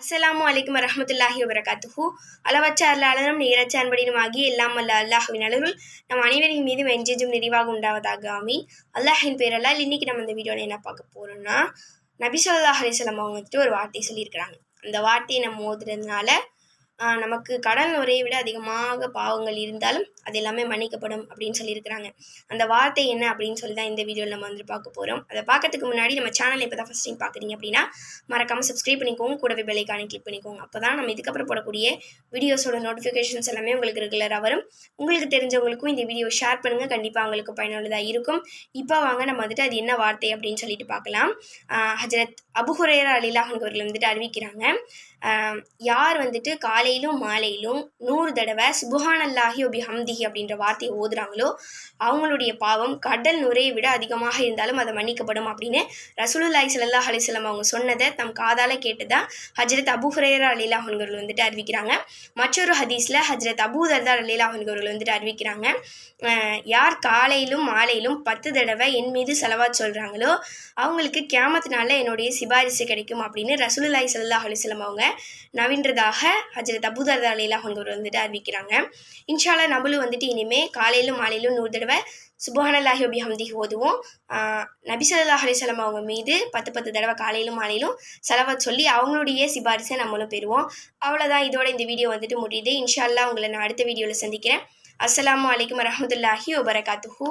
அஸ்ஸலாமு அலைக்கும் வரமத்துல்லாஹி வரகாத்துஹூ அளவற்ற அருளாளரும் நேரச்ச அன்படினும் ஆகிய எல்லாம் அல்ல அல்லாஹுவின் அலுவல் நம் அனைவரின் மீது வெஞ்செஞ்சும் நிறைவாக உண்டாவதாக. ஆமீன். அல்லாஹின் பேரல்லால் இன்னைக்கு நம்ம இந்த வீடியோவில் என்ன பார்க்க போகிறோம்னா நபி சொல்லாஹ் அலைஹி அவங்க வந்துட்டு ஒரு வார்த்தை சொல்லியிருக்கிறாங்க. அந்த வார்த்தையை நம்ம ஓதுறதுனால நமக்கு கடன் நுரையை விட அதிகமாக பாவங்கள் இருந்தாலும் அது எல்லாமே மன்னிக்கப்படும் அப்படின்னு சொல்லியிருக்கிறாங்க. அந்த வார்த்தை என்ன அப்படின்னு சொல்லி தான் இந்த வீடியோவில் நம்ம வந்து பார்க்க போகிறோம் அதை பார்க்கறதுக்கு முன்னாடி நம்ம சேனலை இப்போ தான் ஃபஸ்ட் டைம் பார்க்குறீங்க அப்படின்னா மறக்காமல் சப்ஸ்கிரைப் பண்ணிக்கோங்க. கூடவே பெல்லைக்கான கிளிக் பண்ணிக்கோங்க. அப்போ தான் நம்ம இதுக்கப்புறம் போடக்கூடிய வீடியோஸோட நோட்டிஃபிகேஷன்ஸ் எல்லாமே உங்களுக்கு ரெகுலராக வரும். உங்களுக்கு தெரிஞ்சவங்களுக்கும் இந்த வீடியோ ஷேர் பண்ணுங்கள் கண்டிப்பாக அவங்களுக்கு பயனுள்ளதாக இருக்கும். இப்போ வாங்க நம்ம வந்துட்டு அது என்ன வார்த்தை அப்படின்னு சொல்லிட்டு பார்க்கலாம். ஹஜரத் அபுஹுரேரா அலிலாஹன் அவர்கள் வந்துட்டு அறிவிக்கிறாங்க. யார் வந்துட்டு காலையிலும் மாலையிலும் நூறு தடவை சுபஹானல்லாஹி ஒபி ஹம்திஹி அப்படின்ற வார்த்தையை ஓதுறாங்களோ அவங்களுடைய பாவம் கடல் நுரையை விட அதிகமாக இருந்தாலும் அதை மன்னிக்கப்படும் அப்படின்னு ரசூலுல்லாய் சல்லா அலைஹி அவங்க சொன்னதை தம் காதால கேட்டதா ஹஜரத் அபு ஹுரேரா அலிலாஹ் வந்துட்டு அறிவிக்கிறாங்க. மற்றொரு ஹதீஸில் ஹஜரத் அபூ தர்தா வந்துட்டு அறிவிக்கிறாங்க. யார் காலையிலும் மாலையிலும் பத்து தடவை என் மீது செலவாத் சொல்கிறாங்களோ அவங்களுக்கு கேமத்தினால என்னுடைய சிபாரிசு கிடைக்கும் அப்படின்னு ரசூலுல்லாய் சல்லா அலைஹி அவங்க நவீன்றதாக ஹஜரத் அபூ தர்தா வந்துட்டு அறிவிக்கிறாங்க. இன்ஷால்லா நம்மளும் வந்துட்டு இனிமேல் காலையிலும் மாலையிலும் நூறு தடவை சுபஹானல்லாஹி வபி ஹம்திஹி ஓதுவோம். நபி ஸல்லல்லாஹு அலைஹி அவங்க மீது பத்து பத்து தடவை காலையிலும் மாலையிலும் செலவாத் சொல்லி அவங்களுடைய சிபாரிசை நம்மளும் பெறுவோம். அவ்வளோதான் இதோட இந்த வீடியோ வந்துட்டு முடியுது. இன்ஷால்லா உங்களை நான் அடுத்த வீடியோவில் சந்திக்கிறேன். அஸ்ஸலாமு அலைக்கும் வரமத்துல்லாஹி ஒபரகாத்துஹூ